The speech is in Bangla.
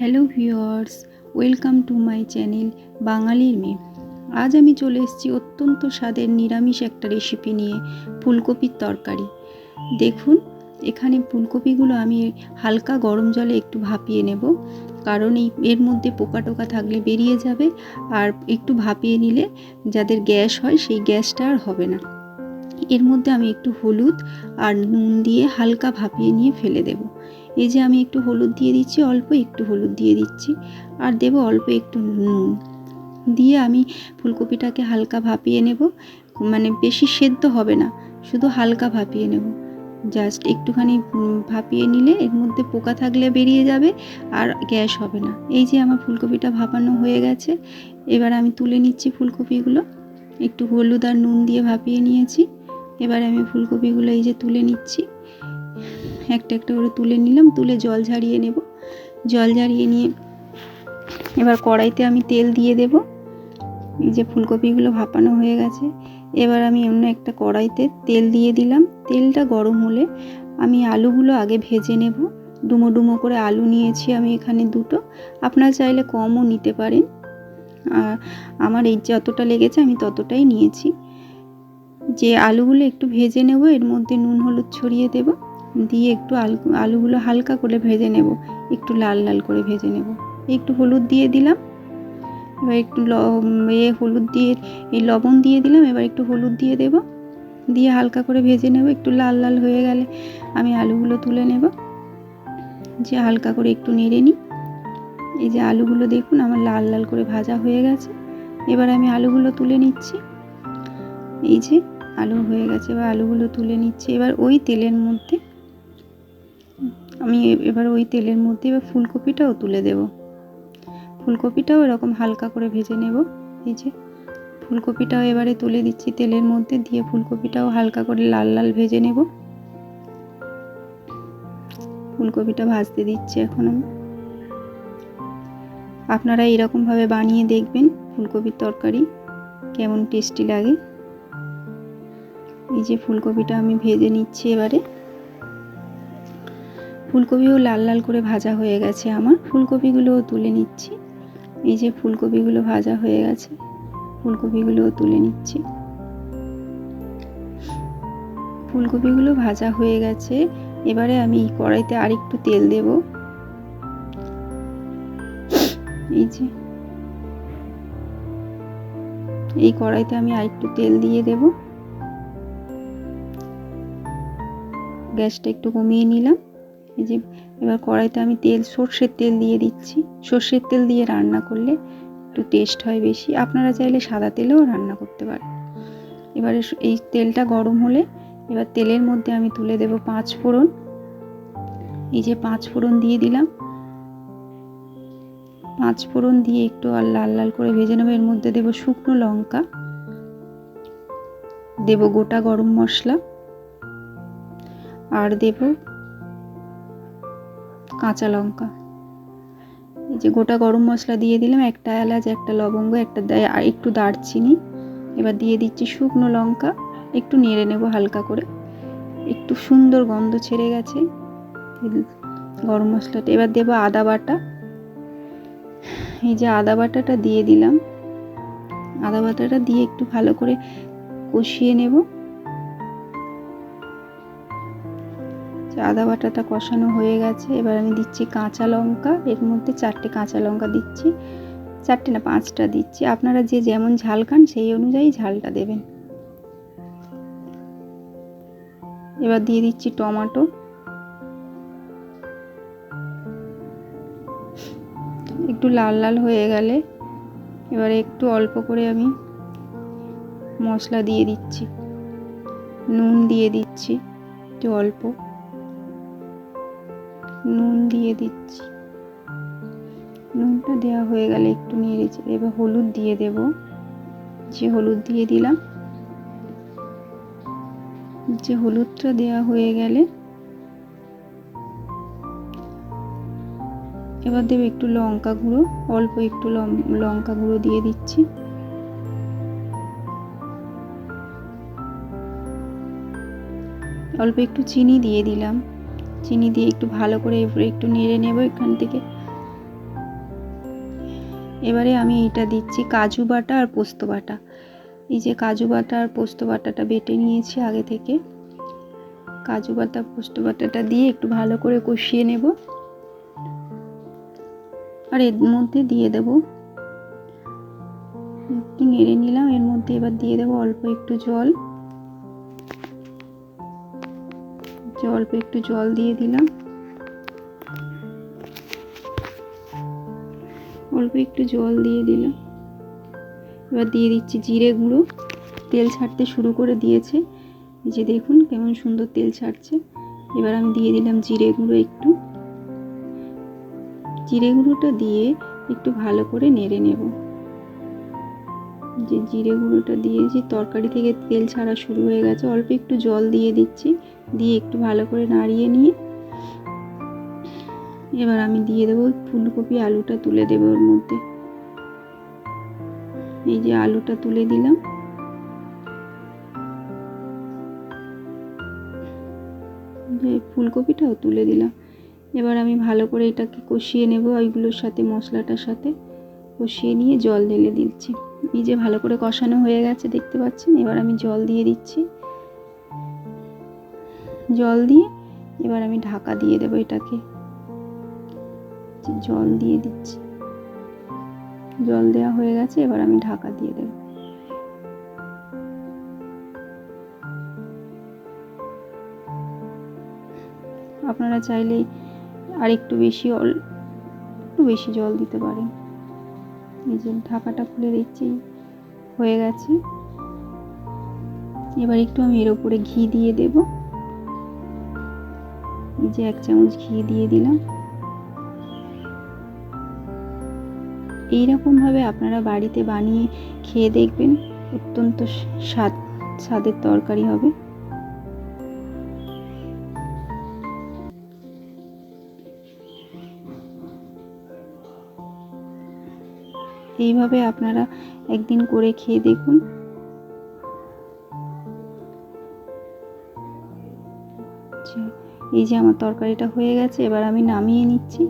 Hello viewers, welcome to my channel বাঙালির মেয়ে আজ আমি চলে এসেছি অত্যন্ত স্বাদের নিরামিষ একটা রেসিপি নিয়ে ফুলকপির তরকারি। দেখুন, এখানে ফুলকপিগুলো আমি হালকা গরম জলে একটু ভাপিয়ে নেব, কারণ এই এর মধ্যে পোকা টোকা থাকলে বেরিয়ে যাবে আর একটু ভাপিয়ে নিলে যাদের গ্যাস হয় সেই গ্যাসটা আর হবে না। এর মধ্যে আমি একটু হলুদ আর নুন দিয়ে হালকা ভাপিয়ে নিয়ে ফেলে দেব। এই যে আমি একটু হলুদ দিয়ে দিচ্ছি, অল্প একটু হলুদ দিয়ে দিচ্ছি, আর দেব অল্প একটু নুন। দিয়ে আমি ফুলকপিটাকে হালকা ভাপিয়ে নেব মানে বেশি সেদ্ধ হবে না, শুধু হালকা ভাপিয়ে নেব। জাস্ট একটুখানি ভাপিয়ে নিলে এর মধ্যে পোকা থাকলে বেরিয়ে যাবে আর গ্যাস হবে না। এই যে আমার ফুলকপিটা ভাপানো হয়ে গেছে, এবার আমি তুলে নিচ্ছি ফুলকপিগুলো। একটু হলুদ আর নুন দিয়ে ভাপিয়ে নিয়েছি, এবার আমি ফুলকপিগুলো এই যে তুলে নিচ্ছি। একটা একটা করে তুলে নিলাম, তুলে জল ঝারিয়ে নেব। জল ঝারিয়ে নিয়ে এবার কড়াইতে আমি তেল দিয়ে দেব। এই যে ফুলকপিগুলো ভাপানো হয়ে গেছে, এবার আমি অন্য একটা কড়াইতে তেল দিয়ে দিলাম। তেলটা গরম হলে আমি আলুগুলো আগে ভেজে নেব। ডুমো ডুমো করে আলু নিয়েছি আমি এখানে দুটো। আপনারা চাইলে কমও নিতে পারেন। আর আমার এই যতটা লেগেছে আমি ততটাই নিয়েছি। যে আলুগুলো একটু ভেজে নেব, এর মধ্যে নুন, হলুদ ছড়িয়ে দেব। দিয়ে একটু আলু, আলুগুলো হালকা করে ভেজে নেব। একটু লাল লাল করে ভেজে নেব। একটু হলুদ দিয়ে দিলাম। এবার একটু এ হলুদ দিয়ে, এই লবণ দিয়ে দিলাম। এবার একটু হলুদ দিয়ে দেব। দিয়ে হালকা করে ভেজে নেব। একটু লাল লাল হয়ে গেলে আমি আলুগুলো তুলে নেব। যে হালকা করে একটু নেড়ে নিই। এই যে আলুগুলো দেখুন, আমার লাল লাল করে ভাজা হয়ে গেছে। এবার আমি আলুগুলো তুলে নিচ্ছি। এই যে আলু হয়ে গেছে, এবার আলুগুলো তুলে নিচ্ছি। এবার ওই তেলের মধ্যে আমি এবার ওই তেলের মধ্যে এবার ফুলকপিটাও তুলে দেব। ফুলকপিটাও এরকম হালকা করে ভেজে নেব। এই যে, ফুলকপিটাও এবারে তুলে দিচ্ছি তেলের মধ্যে, দিয়ে ফুলকপিটাও হালকা করে লাল লাল ভেজে নেব। ফুলকপিটা ভাজতে দিচ্ছি এখন আমি। আপনারা এরকমভাবে বানিয়ে দেখবেন ফুলকপির তরকারি, কেমন টেস্টি লাগে। এই যে, ফুলকপিটা আমি ভেজে নিচ্ছি এবারে। ফুলকপিও লাল লাল করে ভাজা হয়ে গেছে আমার। ফুলকপিগুলোও তুলে নিচ্ছি। এই যে ফুলকপিগুলো ভাজা হয়ে গেছে, ফুলকপিগুলোও তুলে নিচ্ছি। ফুলকপিগুলো ভাজা হয়ে গেছে। এবারে আমি কড়াইতে আরেকটু তেল দেব। এই যে। এই কড়াইতে আমি আরেকটু তেল দিয়ে দেবো। গ্যাসটা একটু কমিয়ে নিলাম। এই যে এবার কড়াইতে আমি তেল, সর্ষের তেল দিয়ে দিচ্ছি। সর্ষের তেল দিয়ে রান্না করলে একটু টেস্ট হয় বেশি। আপনারা চাইলে সাদা তেলেও রান্না করতে পারেন। এবারে এই তেলটা গরম হলে এবার তেলের মধ্যে আমি তুলে দেব পাঁচ ফোড়ন। এই যে পাঁচ ফোড়ন দিয়ে দিলাম। পাঁচ ফোড়ন দিয়ে একটু আর লাল লাল করে ভেজে নেব। এর মধ্যে দেব শুকনো লঙ্কা। দেব গোটা গরম মশলা। আর দেব কাঁচা লঙ্কা। এই যে গোটা গরম মশলা দিয়ে দিলাম, একটা এলাচ, একটা লবঙ্গ, একটা একটু দারচিনি। এবার দিয়ে দিচ্ছি শুকনো লঙ্কা, একটু নেড়ে নেব হালকা করে। একটু সুন্দর গন্ধ ছেড়ে গেছে গরম মশলাটা। এবার দেব আদা বাটা। এই যে আদা বাটাটা দিয়ে দিলাম। আদা বাটাটা দিয়ে একটু ভালো করে কষিয়ে নেব। আদা বাটাটা কষানো হয়ে গেছে। এবার আমি দিচ্ছি কাঁচা লঙ্কা। এর মধ্যে চারটে কাঁচা লঙ্কা দিচ্ছি। চারটে না, পাঁচটা দিচ্ছি। আপনারা যে যেমন ঝাল খান, সেই অনুযায়ী ঝালটা দেবেন। এবার দিয়ে দিচ্ছি টমাটো। একটু লাল লাল হয়ে গেলে এবারে একটু অল্প করে আমি মশলা দিয়ে দিচ্ছি। নুন দিয়ে দিচ্ছি একটু অল্প। নুন দিয়ে দিচ্ছি। নুনটা দেওয়া হয়ে গেলে একটু চেড়ে এবার হলুদ দিয়ে দেব। যে হলুদ দিয়ে দিলাম, যে হলুদটা দেওয়া হয়ে গেলে এবার দেবো একটু লঙ্কা গুঁড়ো, অল্প একটু লঙ্কা গুঁড়ো দিয়ে দিচ্ছি। অল্প একটু চিনি দিয়ে দিলাম। চিনি দিয়ে একটু ভালো করে এরপরে একটু নেড়ে নেব এখান থেকে। এবারে আমি এটা দিচ্ছি কাজু বাটা আর পোস্ত বাটা। এই যে কাজু বাটা আর পোস্ত বাটাটা বেটে নিয়েছি আগে থেকে। কাজু বাটা, পোস্ত বাটাটা দিয়ে একটু ভালো করে কষিয়ে নেব। আর এর মধ্যে দিয়ে দেব। একটু নেড়ে নিলাম, এর মধ্যে এবার দিয়ে দেবো অল্প একটু জল। যে অল্প একটু জল দিয়ে দিলাম। অল্প একটু জল দিয়ে দিলাম। এবার দিয়ে দিচ্ছি জিরে গুঁড়ো। তেল ছাড়তে শুরু করে দিয়েছে। এই যে দেখুন কেমন সুন্দর তেল ছাড়ছে। এবার আমি দিয়ে দিলাম জিরে গুঁড়ো একটু। জিরে গুঁড়োটা দিয়ে একটু ভালো করে নেড়ে নেব। যে জিরে গুঁড়োটা দিয়েছি, তরকারি থেকে তেল ছাড়া শুরু হয়ে গেছে। অল্প একটু জল দিয়ে দিচ্ছি, দিয়ে একটু ভালো করে নাড়িয়ে নিয়ে এবার আমি দিয়ে দেবো ফুলকপি আলুটা তুলে দেবো ওর মধ্যে। এই যে আলুটা তুলে দিলাম। যে ফুলকপিটাও তুলে দিলাম। এবার আমি ভালো করে এটাকে কষিয়ে নেব ওইগুলোর সাথে, মশলাটার সাথে। কষিয়ে নিয়ে জল ঢেলে দিচ্ছি। এই যে ভালো করে কষানো হয়ে গেছে, দেখতে পাচ্ছেন? এবার আমি জল দিয়ে দিচ্ছি। জল দিয়ে এবার আমি ঢাকা দিয়ে দেবো এটাকে। জল দিয়ে দিচ্ছি। জল দেওয়া হয়ে গেছে, এবার আমি ঢাকা দিয়ে দেব। আপনারা চাইলে আর একটু বেশি একটু বেশি জল দিতে পারেন। এই যে ঢাকাটা খুলে দিচ্ছি, হয়ে গেছে। এবার একটু আমি এর উপরে ঘি দিয়ে দেব। এই যে এক চামচ ঘি দিয়ে দিলাম। এইরকমভাবে আপনারা বাড়িতে বানিয়ে খেয়ে দেখবেন, অত্যন্ত স্বাদ, স্বাদের তরকারি হবে। এইভাবে আপনারা একদিন করে খেয়ে দেখুন। এই যে আমার তরকারিটা হয়ে গেছে, এবার আমি নামিয়ে নিচ্ছি।